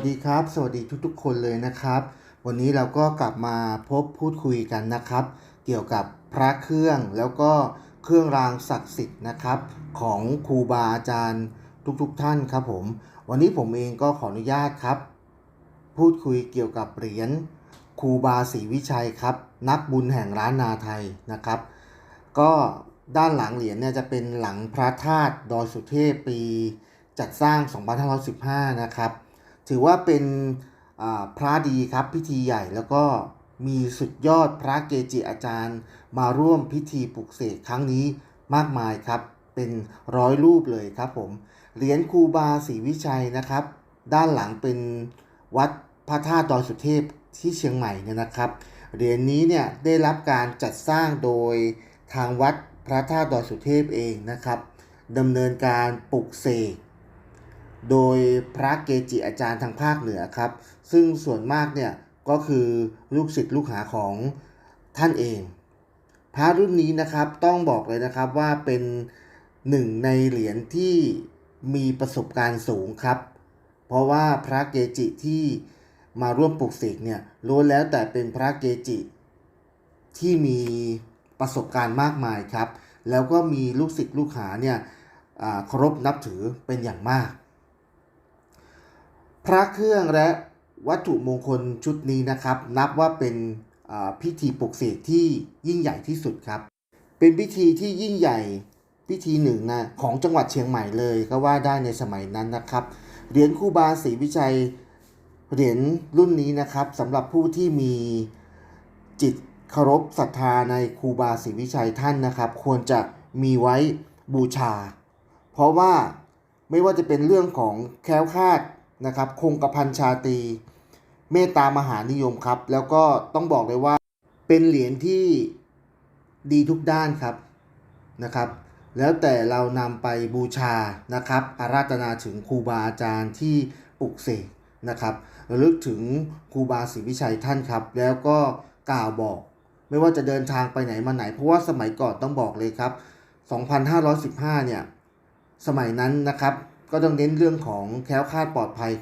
วัสดีครับ สวัสดีทุกๆ คนเลยนะครับ วันนี้เราก็กลับมาพบพูดคุยกันนะครับ เกี่ยวกับพระเครื่องแล้วก็เครื่องรางศักดิ์สิทธิ์นะครับ ของครูบาอาจารย์ทุกๆท่านครับผม วันนี้ผมเองก็ขออนุญาตครับ พูดคุยเกี่ยวกับเหรียญครูบาศรีวิชัยครับ นักบุญแห่งร้านนาไทยนะครับ ก็ด้านหลังเหรียญเนี่ยจะเป็นหลังพระธาตุดอยสุเทพปีจัดสร้าง 2515 นะครับ ถือว่าเป็นพระดีครับพิธีใหญ่แล้วก็มีสุดยอดพระเกจิอาจารย์ มาร่วมพิธีปลุกเสกครั้งนี้มากมายครับ เป็นร้อยรูปเลยครับผมเหรียญครูบาศรีวิชัยนะครับ ด้านหลังเป็นวัดพระธาตุดอยสุเทพที่เชียงใหม่เนี่ยนะครับเหรียญนี้เนี่ยได้รับการจัดสร้างโดยทางวัดพระธาตุดอยสุเทพเองนะครับดำเนินการปลุกเสก โดยพระเกจิอาจารย์ทางภาคเหนือครับ ซึ่งส่วนมากเนี่ยก็คือลูกศิษย์ลูกหาของท่านเอง พระรุ่นนี้นะครับต้องบอกเลยนะครับว่าเป็นหนึ่งในเหรียญที่มีประสบการณ์สูงครับ เพราะว่าพระเกจิที่มาร่วมปลุกเสกเนี่ยล้วนแล้วแต่เป็นพระเกจิ ที่มีประสบการณ์มากมายครับ แล้วก็มีลูกศิษย์ลูกหาเนี่ยเคารพนับถือเป็นอย่างมาก พระเครื่องและวัตถุมงคลชุดนี้นะครับ นับว่าเป็นพิธีปลุกเสกที่ยิ่งใหญ่ที่สุดครับ เป็นพิธีที่ยิ่งใหญ่พิธีหนึ่งนะของจังหวัดเชียงใหม่เลยก็ว่าได้ในสมัยนั้นนะครับ เหรียญครูบาศรีวิชัยเหรียญรุ่นนี้นะครับสำหรับผู้ที่มีจิตเคารพศรัทธาในครูบาศรีวิชัยท่านนะครับ ควรจะมีไว้บูชา เพราะว่าไม่ว่าจะเป็นเรื่องของแคล้วคลาด นะครับคงกระพันชาตีเมตตามหานิยมครับ แล้วก็ต้องบอกเลยว่าเป็นเหรียญที่ดีทุกด้านครับนะครับ แล้วแต่เรานำไปบูชานะครับอาราธนาถึงครูบาอาจารย์ที่ปลุกเสกนะครับระลึกถึงครูบาศรีวิชัยท่านครับ แล้วก็กล่าวบอกไม่ว่าจะเดินทางไปไหนมาไหน เพราะว่าสมัยก่อนต้องบอกเลยครับ 2515 เนี่ย สมัยนั้นนะครับ ก็ต้องเน้นเรื่องของแคล้วคลาดปลอดภัย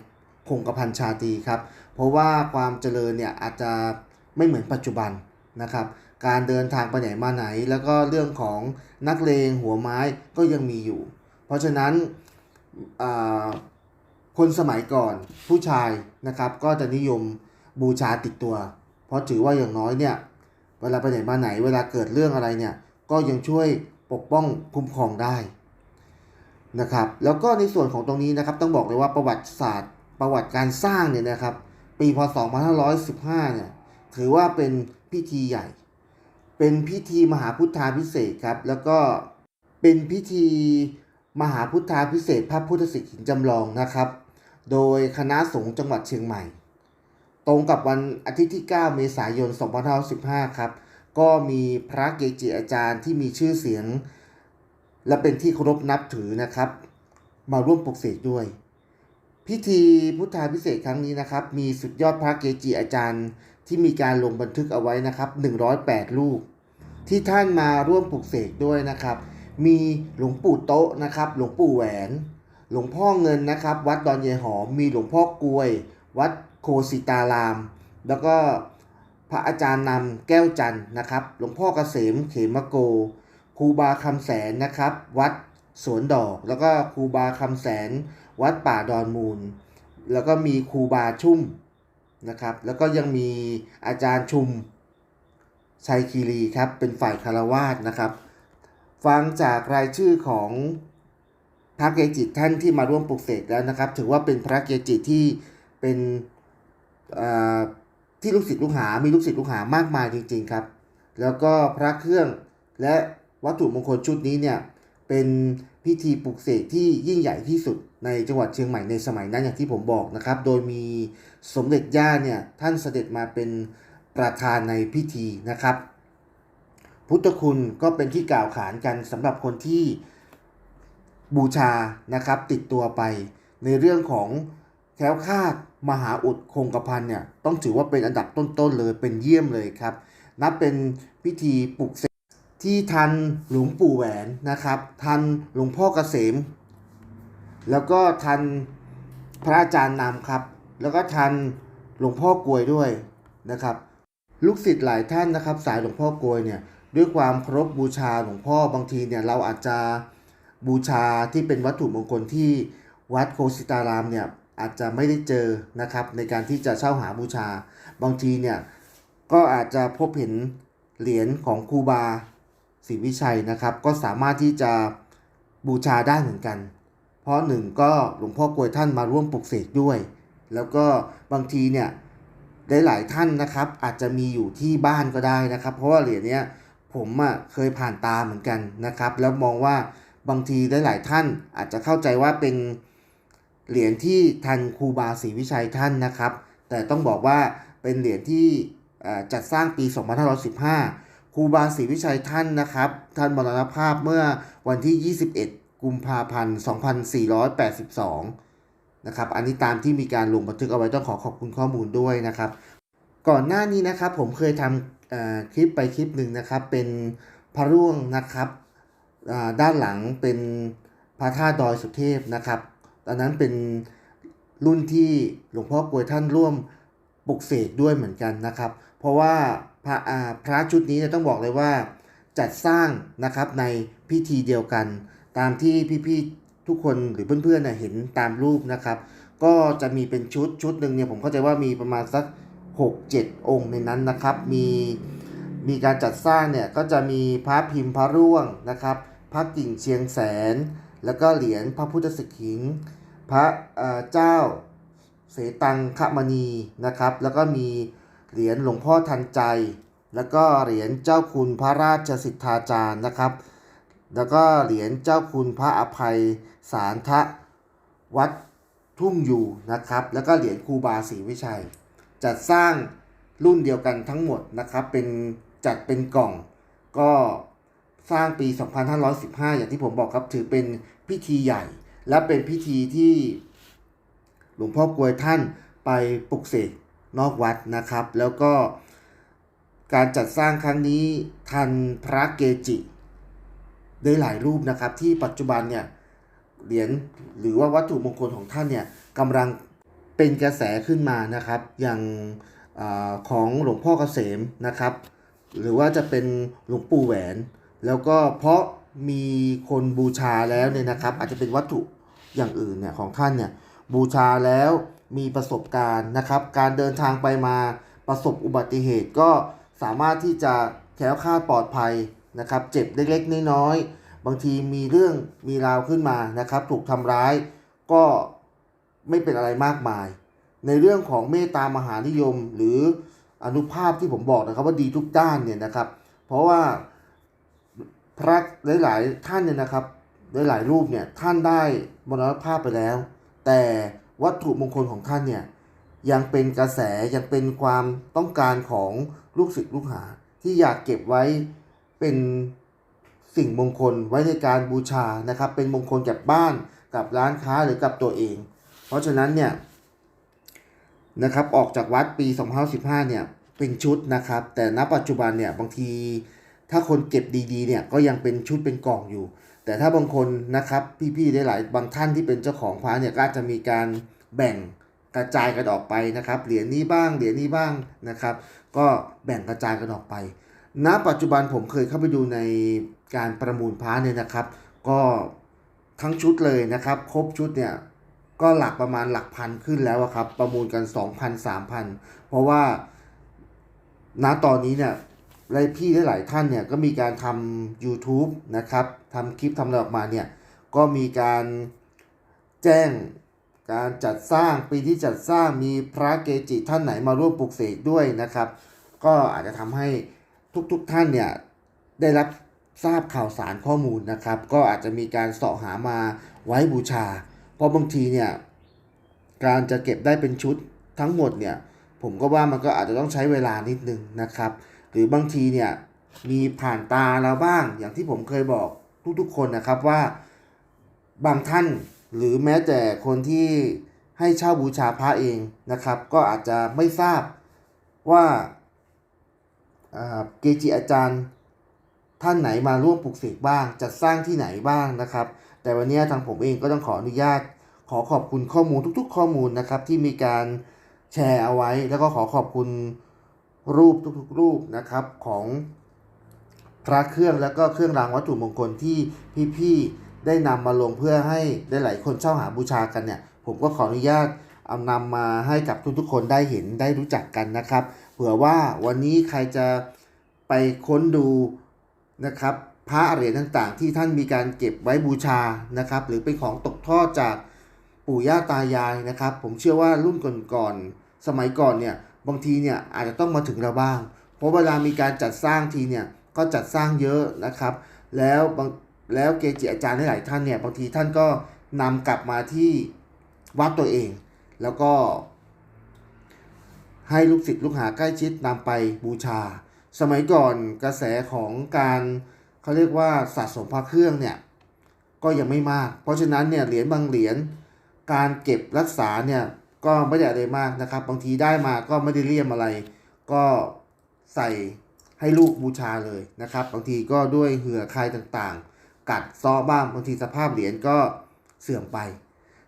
คงกระพันชาตีครับ เพราะว่าความเจริญเนี่ยอาจจะไม่เหมือนปัจจุบันนะครับ การเดินทางไปไหนมาไหน แล้วก็เรื่องของนักเลงหัวไม้ก็ยังมีอยู่ เพราะฉะนั้นคนสมัยก่อนผู้ชายนะครับก็จะนิยมบูชาติดตัว เพราะถือว่าอย่างน้อยเนี่ยเวลาไปไหนมาไหนเวลาเกิดเรื่องอะไรเนี่ยก็ยังช่วยปกป้องคุ้มครองได้ นะครับแล้วก็ในส่วนของตรงนี้นะครับต้องบอกเลยว่าประวัติศาสตร์ประวัติการสร้างเนี่ยนะครับ ปีพศ 2515 เนี่ยถือว่าเป็นพิธีใหญ่ เป็นพิธีมหาพุทธาพิเศษครับแล้วก็เป็นพิธีมหาพุทธาพิเศษพระพุทธสิหินจำลองนะครับ โดยคณะสงฆ์จังหวัดเชียงใหม่ ตรงกับวันอาทิตย์ที่ 9 เมษายน 2515 ครับก็มีพระเกจิอาจารย์ที่มีชื่อเสียง และเป็นที่เคารพนับถือนะครับ มาร่วมปลุกเสกด้วย พิธีพุทธาพิเศษครั้งนี้นะครับ มีสุดยอดพระเกจิอาจารย์ที่มีการลงบันทึกเอาไว้นะครับ108รูปที่ท่านมาร่วมปลุกเสกด้วยนะครับ มีหลวงปู่โต๊ะนะครับ หลวงปู่แหวน หลวงพ่อเงินนะครับ วัดดอนเยหอม มีหลวงพ่อกลวย วัดโคสิตาราม แล้วก็พระอาจารย์นำแก้วจันนะครับ หลวงพ่อเกษมเขมโก ครูบาคำแสนนะครับ วัดสวนดอก แล้วก็ครูบาคำแสน วัดป่าดอนมูล แล้วก็มีครูบาชุ่มนะครับ แล้วก็ยังมีอาจารย์ชุมชัยคีรีครับ เป็นฝ่ายคารวาสนะครับ ฟังจากรายชื่อของพระเกจิท่านที่มาร่วมปลุกเสกแล้วนะครับ ถือว่าเป็นพระเกจิที่เป็นที่ลูกศิษย์ลูกหา มีลูกศิษย์ลูกหามากมายจริง ๆ ครับ แล้วก็พระเครื่องและ วัตถุมงคลชุดนี้เนี่ยเป็นพิธีปลุกเสกที่ยิ่งใหญ่ที่สุดในจังหวัดเชียงใหม่ในสมัยนั้นอย่างที่ผมบอกนะครับ โดยมีสมเด็จย่าเนี่ยท่านเสด็จมาเป็นประธานในพิธีนะครับ พุทธคุณก็เป็นที่กล่าวขานกันสำหรับคนที่บูชานะครับติดตัวไป ในเรื่องของแคล้วคาดมหาอุดคงกระพันเนี่ยต้องถือว่าเป็นอันดับต้นๆเลยเป็นเยี่ยมเลยครับ นับเป็นพิธีปลุกเสก ที่ทันหลวงปู่แหวนนะครับ ทันหลวงพ่อเกษม แล้วก็ทันพระอาจารย์นำครับ แล้วก็ทันหลวงพ่อกลวยด้วยนะครับ ลูกศิษย์หลายท่านนะครับ สายหลวงพ่อกลวยเนี่ยด้วยความเคารพบูชาหลวงพ่อบางทีเนี่ยเราอาจจะบูชาที่เป็นวัตถุมงคลที่วัดโคสิตารามเนี่ยอาจจะไม่ได้เจอนะครับ ในการที่จะเช่าหาบูชา บางทีเนี่ยก็อาจจะพบเห็นเหรียญของครูบา ศรีวิชัยนะครับ ก็สามารถที่จะบูชาได้เหมือนกัน เพราะหนึ่งก็หลวงพ่อกลวยท่านมาร่วมปลุกเสกด้วย แล้วก็บางทีเนี่ยหลายๆท่านนะครับ อาจจะมีอยู่ที่บ้านก็ได้นะครับ เพราะว่าเหรียญเนี้ยผมอะเคยผ่านตาเหมือนกันนะครับ แล้วมองว่าบางทีหลายๆท่านอาจจะเข้าใจว่าเป็นเหรียญที่ทันครูบาศรีวิชัยท่านนะครับ แต่ต้องบอกว่าเป็นเหรียญที่จัดสร้างปี 2515 รูบาศรีวิชัยท่านนะครับ ท่านมรณภาพเมื่อวันที่ 21 กุมภาพันธ์ 2482 นะครับ อันนี้ตามที่มีการลงบันทึกเอาไว้ต้องขอขอบคุณข้อมูลด้วยนะครับ ก่อนหน้านี้นะครับผมเคยทำคลิปไปคลิปหนึ่งนะครับ เป็นพระร่วงนะครับด้านหลังเป็นพระธาตุดอยสุเทพนะครับตอนนั้นเป็นรุ่นที่หลวงพ่อกลวยท่านร่วมปลุกเสกด้วยเหมือนกันนะครับ เพราะว่า พระอาพระชุดนี้เนี่ยต้องบอกเลยว่า จัดสร้างนะครับในพิธีเดียวกัน ตามที่พี่ๆทุกคนหรือเพื่อนๆเนี่ยเห็นตามรูปนะครับ ก็จะมีเป็นชุดชุดหนึ่งเนี่ยผมเข้าใจว่ามีประมาณสัก 6 7 องค์ในนั้นนะครับ มีมีการจัดสร้างเนี่ยก็จะมีพระพิมพ์พระร่วงนะครับ พระกิ่งเชียงแสน แล้วก็เหรียญพระพุทธสิกขิงพระเอ่อเจ้าเสตังคมณีนะครับ แล้วก็มี เหรียญหลวงพ่อทันใจ แล้วก็เหรียญเจ้าคุณพระราชสิทธาจารย์นะครับ แล้วก็เหรียญเจ้าคุณพระอภัยสารทะวัดทุ่งอยู่นะครับ แล้วก็เหรียญครูบาศรีวิชัย จัดสร้างรุ่นเดียวกันทั้งหมดนะครับ เป็นจัดเป็นกล่อง ก็สร้างปี 2515 อย่างที่ผมบอกครับ ถือเป็นพิธีใหญ่ และเป็นพิธีที่หลวงพ่อกลวยท่านไปปลุกเสก นอกวัดนะครับ แล้วก็การจัดสร้างครั้งนี้ทันพระเกจิได้หลายรูปนะครับ ที่ปัจจุบันเนี่ยเหรียญหรือว่าวัตถุมงคลของท่านเนี่ยกำลังเป็นกระแสขึ้นมานะครับ อย่างอของหลวงพ่อเกษมนะครับ หรือว่าจะเป็นหลวงปู่แหวน แล้วก็เพราะมีคนบูชาแล้วเนี่ยนะครับ อาจจะเป็นวัตถุอย่างอื่นเนี่ยของท่านเนี่ยบูชาแล้ว มีประสบการณ์นะครับ การเดินทางไปมาประสบอุบัติเหตุก็สามารถที่จะแคล้วคลาดปลอดภัยนะครับ เจ็บเล็กๆน้อยๆบางทีมีเรื่องมีราวขึ้นมานะครับ ถูกทำร้ายก็ไม่เป็นอะไรมากมาย ในเรื่องของเมตตามหานิยม หรืออนุภาพที่ผมบอกนะครับว่าดีทุกด้านเนี่ยนะครับ เพราะว่าพระหลาย ๆ ท่านเนี่ยนะครับ หลายๆรูปเนี่ยท่านได้มรณภาพไปแล้ว แต่ วัตถุมงคลของท่านเนี่ยยังเป็นกระแสยังเป็นความต้องการของลูกศิษย์ลูกหา ที่อยากเก็บไว้เป็นสิ่งมงคลไว้ในการบูชานะครับ เป็นมงคลกับบ้านกับร้านค้าหรือกับตัวเอง เพราะฉะนั้นเนี่ยนะครับออกจากวัดปี 2015เนี่ยเป็นชุดนะครับ แต่ณปัจจุบันเนี่ยบางทีถ้าคนเก็บดีๆเนี่ยก็ยังเป็นชุดเป็นกล่องอยู่ แต่ถ้าบางคนนะครับพี่ๆได้หลายบางท่านที่เป็นเจ้าของพระเนี่ยก็จะมีการแบ่งกระจายกันออกไปนะครับเหรียญนี้บ้างเหรียญนี้บ้างนะครับ ก็แบ่งกระจายกันออกไป ณ ปัจจุบันผมเคยเข้าไปดูในการประมูลพระเนี่ยนะครับ ก็ทั้งชุดเลยนะครับ ครบชุดเนี่ยก็หลักประมาณหลักพันขึ้นแล้วครับ ประมูลกัน 2,000 3,000 เพราะว่าณตอนนี้เนี่ย หลายพี่หลายๆท่านเนี่ยก็มีการทำ YouTube นะครับทำคลิปทำอะไรออกมาเนี่ยก็มีการแจ้งการจัดสร้างปีที่จัดสร้างมีพระเกจิท่านไหนมาร่วมปลุกเสกด้วยนะครับ ก็อาจจะทำให้ทุกๆท่านเนี่ยได้รับทราบข่าวสารข้อมูลนะครับ ก็อาจจะมีการเสาะหามาไว้บูชา เพราะบางทีเนี่ยการจะเก็บได้เป็นชุดทั้งหมดเนี่ยผมก็ว่ามันก็อาจจะต้องใช้เวลานิดนึงนะครับ หรือบางทีเนี่ยมีผ่านตาเราบ้าง อย่างที่ผมเคยบอกทุกๆคนนะครับว่าบางท่านหรือแม้แต่คนที่ให้เช่าบูชาพระเองนะครับ ก็อาจจะไม่ทราบว่าเกจิอาจารย์ท่านไหนมาร่วมปลุกเสกบ้าง จัดสร้างที่ไหนบ้างนะครับ แต่วันนี้ทางผมเองก็ต้องขออนุญาต ขอขอบคุณข้อมูลทุกๆ ข้อมูลนะครับที่มีการแชร์เอาไว้ แล้วก็ขอขอบคุณ รูปทุกๆรูปนะครับของพระเครื่องแล้วก็เครื่องรางวัตถุมงคลที่พี่ๆได้นำมาลงเพื่อให้ได้หลายคนเช่าหาบูชากันเนี่ย ผมก็ขออนุญาตเอานำมาให้กับทุกๆคนได้เห็นได้รู้จักกันนะครับ เผื่อว่าวันนี้ใครจะไปค้นดูนะครับพระเหรียญต่างๆ ที่ท่านมีการเก็บไว้บูชานะครับ หรือเป็นของตกทอดจากปู่ย่าตายายนะครับ ผมเชื่อว่ารุ่นก่อนๆสมัยก่อนเนี่ย บางทีเนี่ยอาจจะต้องมาถึงเราบ้าง เพราะเวลามีการจัดสร้างทีเนี่ยก็จัดสร้างเยอะนะครับ แล้วบางแล้วเกจิอาจารย์หลายท่านเนี่ยบางทีท่านก็นำกลับมาที่วัดตัวเอง แล้วก็ ให้ลูกศิษย์ลูกหาใกล้ชิดนำไปบูชา สมัยก่อนกระแสของการเขาเรียกว่าสะสมพระเครื่องเนี่ยก็ยังไม่มาก เพราะฉะนั้นเนี่ยเหรียญบางเหรียญการเก็บรักษาเนี่ย ก็ไม่ได้อะไรมากนะครับ บางทีได้มาก็ไม่ได้เลี่ยมอะไร ก็ใส่ให้ลูกบูชาเลยนะครับ บางทีก็ด้วยเหื่อคายต่างๆ กัดซ้อบ้างบางทีสภาพเหรียญก็เสื่อมไป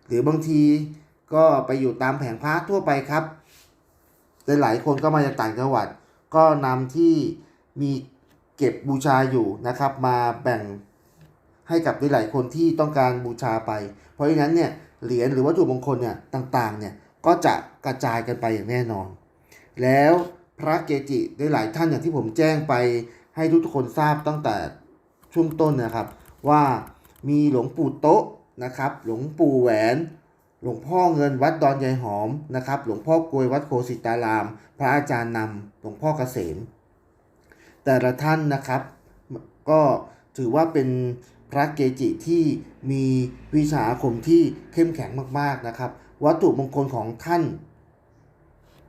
หรือบางทีก็ไปอยู่ตามแผงพระทั่วไปครับหลายๆคนก็มาจากต่างจังหวัด ก็นำที่มีเก็บบูชาอยู่นะครับ มาแบ่งให้กับหลายๆคนที่ต้องการบูชาไป เพราะฉะนั้นเนี่ย เหรียญหรือวัตถุมงคลเนี่ยต่างๆเนี่ยก็จะกระจายกันไปอย่างแน่นอน แล้วพระเกจิได้หลายท่านอย่างที่ผมแจ้งไปให้ทุกคนทราบตั้งแต่ช่วงต้นนะครับ ว่ามีหลวงปู่โต๊ะนะครับ หลวงปู่แหวน หลวงพ่อเงินวัดดอนยายหอมนะครับ หลวงพ่อกลวยวัดโคสิตาราม พระอาจารย์นำหลวงพ่อเกษม แต่ละท่านนะครับ ก็ถือว่าเป็น พระเกจิที่มีวิชาอาคมที่เข้มแข็งมากๆนะครับ วัตถุมงคลของท่าน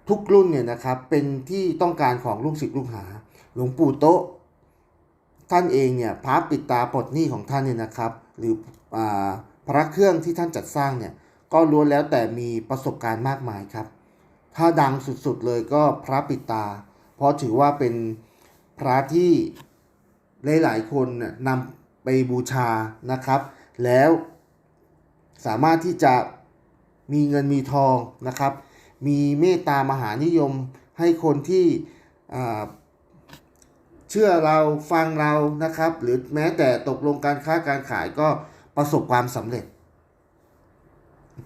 ทุกรุ่นเนี่ยนะครับเป็นที่ต้องการของลูกศิษย์ลูกหา หลวงปู่โต๊ะท่านเองเนี่ยพระปิดตาปลดหนี้ของท่านเนี่ยนะครับ หรืออพระเครื่องที่ท่านจัดสร้างเนี่ยก็ล้วนแล้วแต่มีประสบการณ์มากมายครับ ถ้าดังสุดๆเลยก็พระปิดตา เพราะถือว่าเป็นพระที่หลายๆคนน่ะนำ ไปบูชานะครับ แล้วสามารถที่จะมีเงินมีทองนะครับ มีเมตตามหานิยมให้คนที่เชื่อเราฟังเรานะครับ หรือแม้แต่ตกลงการค้าการขายก็ประสบความสำเร็จ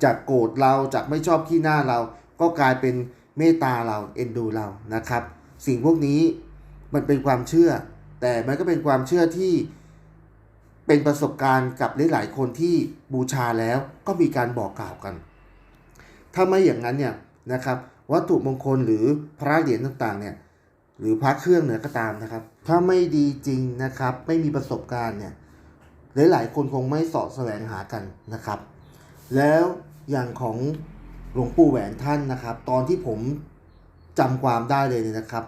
จากโกรธเราจากไม่ชอบขี้หน้าเราก็กลายเป็นเมตตาเราเอ็นดูเรานะครับ สิ่งพวกนี้มันเป็นความเชื่อ แต่มันก็เป็นความเชื่อที่ เป็นประสบการณ์กับหลายๆคนที่บูชาแล้วก็มีการบอกกล่าวกัน ถ้าไม่อย่างนั้นเนี่ยนะครับวัตถุมงคลหรือพระเหรียญต่างๆเนี่ยหรือพระเครื่องเนี่ยก็ตามนะครับ ถ้าไม่ดีจริงนะครับ ไม่มีประสบการณ์เนี่ยหลายๆคนคงไม่สาะแสวงหากันนะครับ แล้วอย่างของหลวงปู่แหวนท่านนะครับ ตอนที่ผมจำความได้เลยเนี่ยนะครับ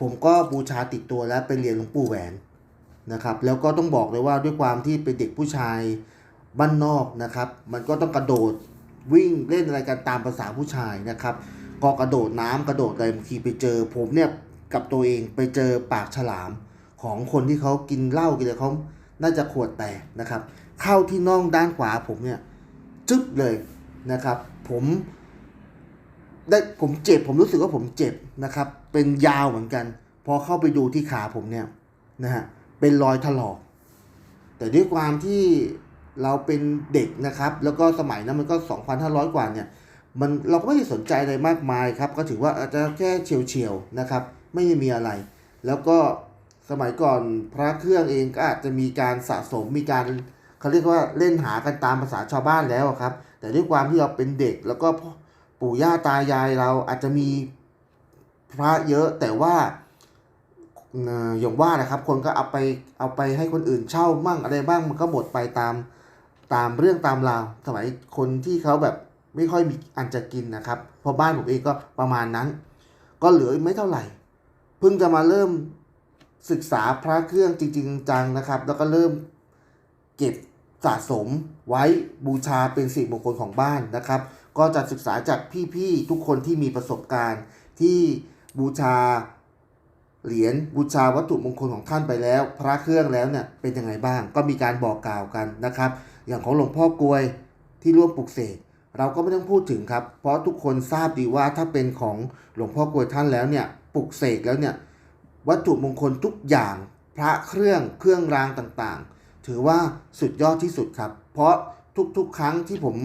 ผมก็บูชาติดตัวและไปเรียนหลวงปู่แหวน นะครับแล้วก็ต้องบอกเลยว่าด้วยความที่เป็นเด็กผู้ชายบ้านนอกนะครับ มันก็ต้องกระโดดวิ่งเล่นอะไรกันตามภาษาผู้ชายนะครับก็กระโดดน้ำกระโดดอะไรบางทีไปเจอ ผมเนี่ยกับตัวเองไปเจอปากฉลามของคนที่เขากินเหล้ากินอะไรเขาน่าจะขวดแตกนะครับ เข้าที่น่องด้านขวาผมเนี่ยจึ๊บเลยนะครับ ผมได้ผมเจ็บ ผมรู้สึกว่าผมเจ็บนะครับ เป็นยาวเหมือนกัน พอเข้าไปดูที่ขาผมเนี่ยนะฮะ เป็นรอยถลอก แต่ด้วยความที่เราเป็นเด็กนะครับ แล้วก็สมัยนั้นมันก็ 2,500 กว่าเนี่ย มันเราก็ไม่ได้สนใจอะไรมากมายครับ ก็ถือว่าอาจจะแค่เฉียวๆนะครับ ไม่ได้มีอะไร แล้วก็สมัยก่อนพระเครื่องเองก็อาจจะมีการสะสมมีการเขาเรียกว่าเล่นหากันตามภาษาชาวบ้านแล้วครับ แต่ด้วยความที่เราเป็นเด็กแล้วก็ปู่ย่าตายายเราอาจจะมีพระเยอะแต่ว่า อย่างว่านะครับ คนก็เอาไปเอาไปให้คนอื่นเช่ามั่งอะไรบ้างมันก็หมดไปตามตามเรื่องตามราวสมัยคนที่เขาแบบไม่ค่อยมีอันจะกินนะครับเพราะบ้านผมเองก็ประมาณนั้น ก็เหลือไม่เท่าไหร่ เพิ่งจะมาเริ่มศึกษาพระเครื่องจริง ๆ จังนะครับ แล้วก็เริ่มเก็บสะสมไว้บูชาเป็นสิ่งมงคลของบ้านนะครับ ก็จะศึกษาจากพี่ๆทุกคนที่มีประสบการณ์ที่บูชา เหรียญบูชาวัตถุมงคลของท่านไปแล้ว พระเครื่องแล้วเนี่ยเป็นยังไงบ้าง ก็มีการบอกกล่าวกันนะครับ อย่างของหลวงพ่อกลวยที่ร่วมปลุกเสกเราก็ไม่ต้องพูดถึงครับ เพราะทุกคนทราบดีว่าถ้าเป็นของหลวงพ่อกลวยท่านแล้วเนี่ยปลุกเสกแล้วเนี่ยวัตถุมงคลทุกอย่างพระเครื่องเครื่องรางต่างๆ ถือว่าสุดยอดที่สุดครับ เพราะทุกๆ ครั้งที่ผม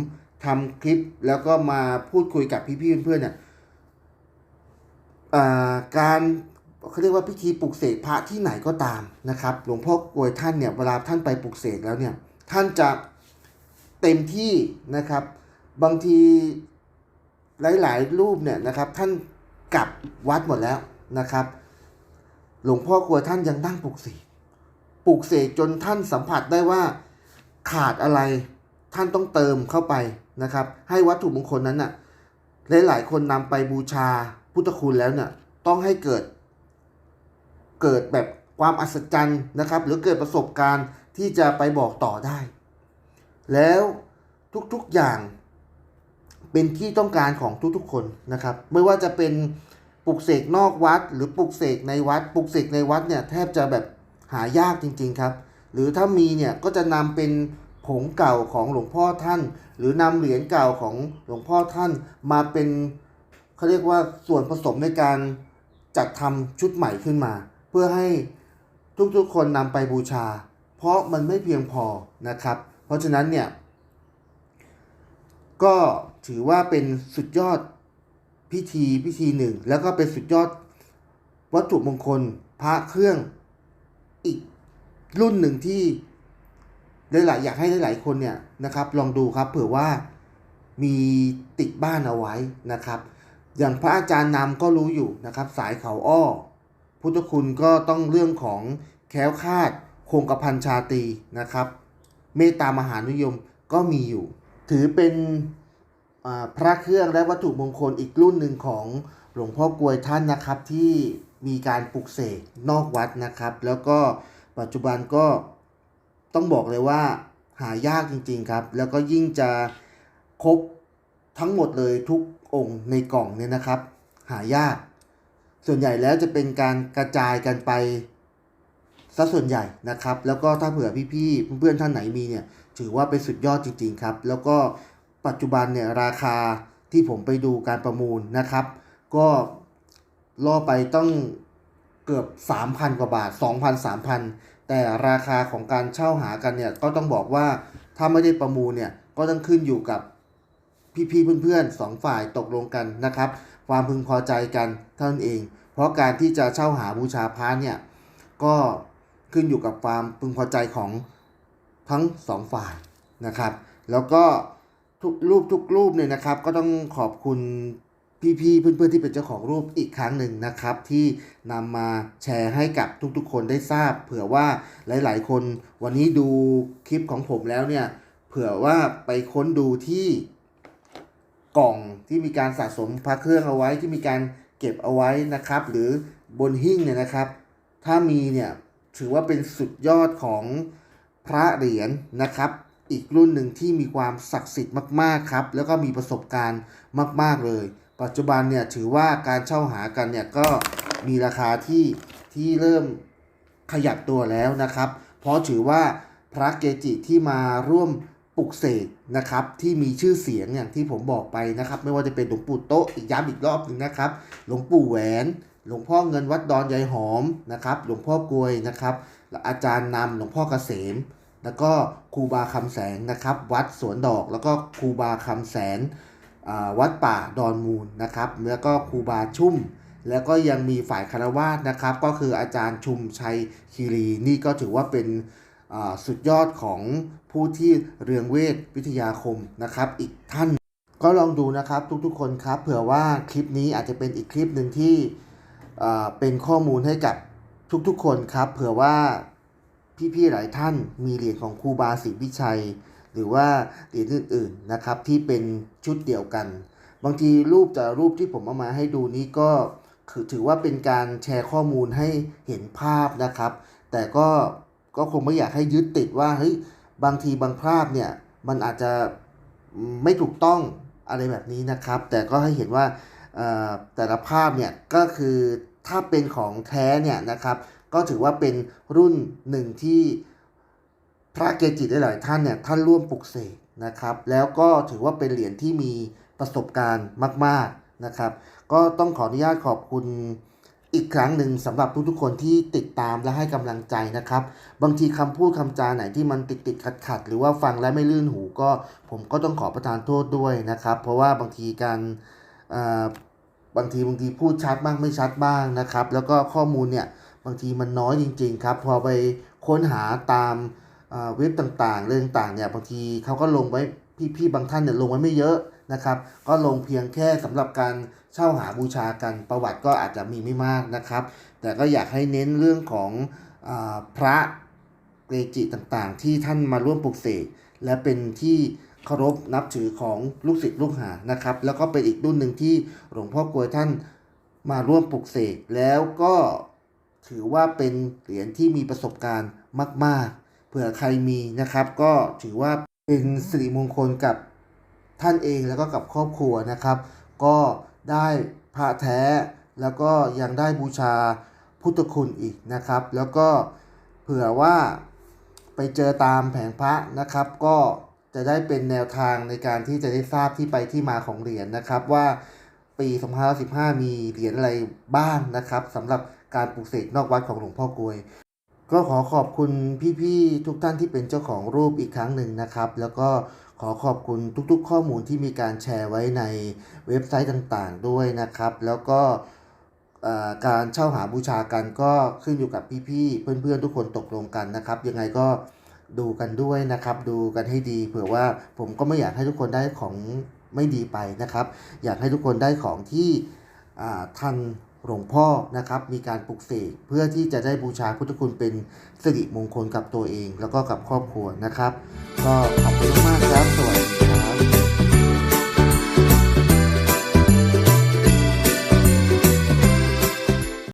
ทำคลิปแล้วก็มาพูดคุยกับพี่ๆเพื่อนๆเนี่ยการ เขาเรียกว่าพิธีปลุกเสกพระที่ไหนก็ตามนะครับ หลวงพ่อกวยท่านเนี่ยเวลาท่านไปปลุกเสกแล้วเนี่ยท่านจะเต็มที่นะครับ บางทีหลาย ๆ รูปเนี่ยนะครับท่านกลับวัดหมดแล้วนะครับ หลวงพ่อกลัวท่านยังนั่งปลุกเสกปลุกเสกจนท่านสัมผัสได้ว่าขาดอะไรท่านต้องเติมเข้าไปนะครับ ให้วัตถุมงคลนั้นน่ะหลายๆคนนำไปบูชาพุทธคุณแล้วเนี่ยต้องให้เกิด เกิดแบบความอัศจรรย์นะครับ หรือเกิดประสบการณ์ที่จะไปบอกต่อได้ แล้วทุกๆอย่างเป็นที่ต้องการของทุกๆคนนะครับ ไม่ว่าจะเป็นปลุกเสกนอกวัด หรือปลุกเสกในวัดปลุกเสกในวัดเนี่ยแทบจะแบบหายากจริง ๆครับ หรือถ้ามีเนี่ยก็จะนำเป็นผงเก่าของหลวงพ่อท่าน หรือนำเหรียญเก่าของหลวงพ่อท่านมาเป็นเขาเรียกว่าส่วนผสมในการจัดทำชุดใหม่ขึ้นมา เพื่อให้ทุกๆคนนำไปบูชา เพราะมันไม่เพียงพอนะครับ เพราะฉะนั้นเนี่ย ก็ถือว่าเป็นสุดยอดพิธีพิธีหนึ่ง แล้วก็เป็นสุดยอดวัตถุมงคลพระเครื่องอีกรุ่นหนึ่งที่หลายๆอยากให้หลายๆคนเนี่ยนะครับ ลองดูครับเผื่อว่ามีติดบ้านเอาไว้นะครับ อย่างพระอาจารย์นำก็รู้อยู่นะครับ สายเขาอ้อ พุทธคุณก็ต้องเรื่องของแค้วคาดคงกระพันชาตีนะครับ เมตตามหานิยมก็มีอยู่ ถือเป็นพระเครื่องและวัตถุมงคลอีกรุ่นหนึ่งของหลวงพ่อกวยท่านนะครับที่มีการปลุกเสกนอกวัดนะครับ แล้วก็ปัจจุบันก็ต้องบอกเลยว่าหายากจริงๆครับ แล้วก็ยิ่งจะครบทั้งหมดเลยทุกองค์ในกล่องเนี่ยนะครับ หายาก ส่วนใหญ่แล้วจะเป็นการกระจายกันไปซะส่วนใหญ่นะครับ แล้วก็ถ้าเผื่อพี่ๆเพื่อนๆท่านไหนมีเนี่ยถือว่าเป็นสุดยอดจริง ๆ ครับ แล้วก็ปัจจุบันเนี่ยราคาที่ผมไปดูการประมูลนะครับ ก็ล่อไปต้องเกือบ 3,000 กว่าบาท 2,000 3,000 แต่ราคาของการเช่าหากันเนี่ยก็ต้องบอกว่าถ้าไม่ได้ประมูลเนี่ยก็ต้องขึ้นอยู่กับพี่ๆเพื่อนๆสองฝ่ายตกลงกันนะครับ ความพึงพอใจกันเท่านั้นเอง เพราะการที่จะเช่าหาบูชาพระเนี่ยก็ขึ้นอยู่กับความพึงพอใจของทั้งสองฝ่ายนะครับ แล้วก็ทุกรูปทุกรูปเนี่ยนะครับ ก็ต้องขอบคุณพี่ๆเพื่อนๆที่เป็นเจ้าของรูปอีกครั้งหนึ่งนะครับ ที่นำมาแชร์ให้กับทุกๆ คนได้ทราบ เผื่อว่าหลายๆ คนวันนี้ดูคลิปของผมแล้วเนี่ยเผื่อว่าไปค้นดูที่ กล่องที่มีการสะสมพระเครื่องเอาไว้ที่มีการเก็บเอาไว้นะครับ หรือบนหิ้งเนี่ยนะครับ ถ้ามีเนี่ยถือว่าเป็นสุดยอดของพระเหรียญนะครับ อีกรุ่นหนึ่งที่มีความศักดิ์สิทธิ์มากๆครับ แล้วก็มีประสบการณ์มาก ๆเลย ปัจจุบันเนี่ยถือว่าการเช่าหากันเนี่ยก็มีราคาที่ที่เริ่มขยับตัวแล้วนะครับ เพราะถือว่าพระเกจิที่มาร่วม ปลุกเสกนะครับที่มีชื่อเสียงอย่างที่ผมบอกไปนะครับ ไม่ว่าจะเป็นหลวงปู่โตะอีกย้ำอีกรอบหนึ่งนะครับ หลวงปู่แหวน หลวงพ่อเงินวัดดอนยายหอมนะครับ หลวงพ่อกลวยนะครับอาจารย์นำหลวงพ่อเกษม แล้วก็ครูบาคำแสงนะครับ วัดสวนดอกแล้วก็ครูบาคำแสนวัดป่าดอนมูลนะครับแล้วก็ครูบาชุ่มแล้วก็ยังมีฝ่ายคารวาสนะครับ ก็คืออาจารย์ชุมชัยคีรีนี่ก็ถือว่าเป็นสุดยอดของ ผู้ที่เรืองเวทวิทยาคมนะครับ อีกท่าน ก็ลองดูนะครับทุกๆ คนครับ เผื่อว่าคลิปนี้อาจจะเป็นอีกคลิปหนึ่งที่เเป็นข้อมูลให้กับทุกๆ คนครับ เผื่อว่าพี่ๆหลายท่านมีเหรียญของครูบาศรีวิชัย หรือว่าเหรียญอื่นๆนะครับ ที่เป็นชุดเดียวกัน บางทีรูปแต่รูปที่ผมเอามาให้ดูนี้ก็คือถือว่าเป็นการแชร์ข้อมูลให้เห็นภาพนะครับ แต่ก็ก็คงไม่อยากให้ยึดติดว่าเฮ้ย บางทีบางภาพเนี่ยมันอาจจะไม่ถูกต้องอะไรแบบนี้นะครับ แต่ก็ให้เห็นว่าแต่ละภาพเนี่ยก็คือถ้าเป็นของแท้เนี่ยนะครับ ก็ถือว่าเป็นรุ่นหนึ่งที่พระเกจิหลายท่านเนี่ยท่านร่วมปลุกเสกนะครับ แล้วก็ถือว่าเป็นเหรียญที่มีประสบการณ์มาก ๆนะครับ ก็ต้องขออนุญาตขอบคุณ อีกครั้งหนึ่งสำหรับทุกๆคนที่ติดตามและให้กำลังใจนะครับ บางทีคำพูดคำจาไหนที่มันติดติดขัดขัดหรือว่าฟังแล้วไม่ลื่นหูก็ ผมก็ต้องขอประทานโทษด้วยนะครับ เพราะว่าบางทีการบางทีบางทีพูดชัดบ้างไม่ชัดบ้างนะครับ แล้วก็ข้อมูลเนี่ยบางทีมันน้อยจริง ๆ ครับ พอไปค้นหาตามเอ่อเว็บต่างๆเรื่องต่างๆเนี่ยบางทีเขาก็ลงไว้พี่ๆบางท่านเนี่ยลงไว้ไม่เยอะ นะครับ ก็ลงเพียงแค่สำหรับการเช่าหาบูชากันประวัติก็อาจจะมีไม่มากนะครับ แต่ก็อยากให้เน้นเรื่องของอพระเกจิต่างๆ ที่ท่านมาร่วมปลุกเสกและเป็นที่เคารพนับถือของลูกศิษย์ลูกหานะครับ แล้วก็เป็นอีกรุ่นหนึ่งที่หลวงพ่อกลวยท่านมาร่วมปลุกเสกแล้วก็ถือว่าเป็นเหรียญที่มีประสบการณ์มาก ๆ เผื่อใครมีนะครับ ก็ถือว่าเป็นสิริมงคลกับ ท่านเองแล้วก็กับครอบครัวนะครับ ก็ได้พระแท้แล้วก็ยังได้บูชาพุทธคุณอีกนะครับ แล้วก็เผื่อว่าไปเจอตามแผงพระนะครับ ก็จะได้เป็นแนวทางในการที่จะได้ทราบที่ไปที่มาของเหรียญนะครับ ว่าปี2515มีเหรียญอะไรบ้างนะครับสำหรับการปลูกเสกนอกวัดของหลวงพ่อกลวย ก็ขอขอบคุณพี่ๆทุกท่านที่เป็นเจ้าของรูปอีกครั้งหนึ่งนะครับ แล้วก็ขอขอบคุณทุกๆ ข้อมูลที่มีการแชร์ไว้ในเว็บไซต์ต่างๆ ด้วยนะครับ แล้วก็การเช่าหาบูชากันก็ขึ้นอยู่กับพี่ๆเพื่อนๆทุกคนตกลงกันนะครับ ยังไงก็ดูกันด้วยนะครับ ดูกันให้ดี เผื่อว่าผมก็ไม่อยากให้ทุกคนได้ของไม่ดีไปนะครับ อยากให้ทุกคนได้ของที่ทัน หลวงพ่อนะครับมีการปลุกเสกเพื่อที่จะได้บูชาพุทธคุณเป็นสิริมงคลกับตัวเอง แล้วก็กับครอบครัวนะครับ ก็ขอบคุณมากครับสวัสดี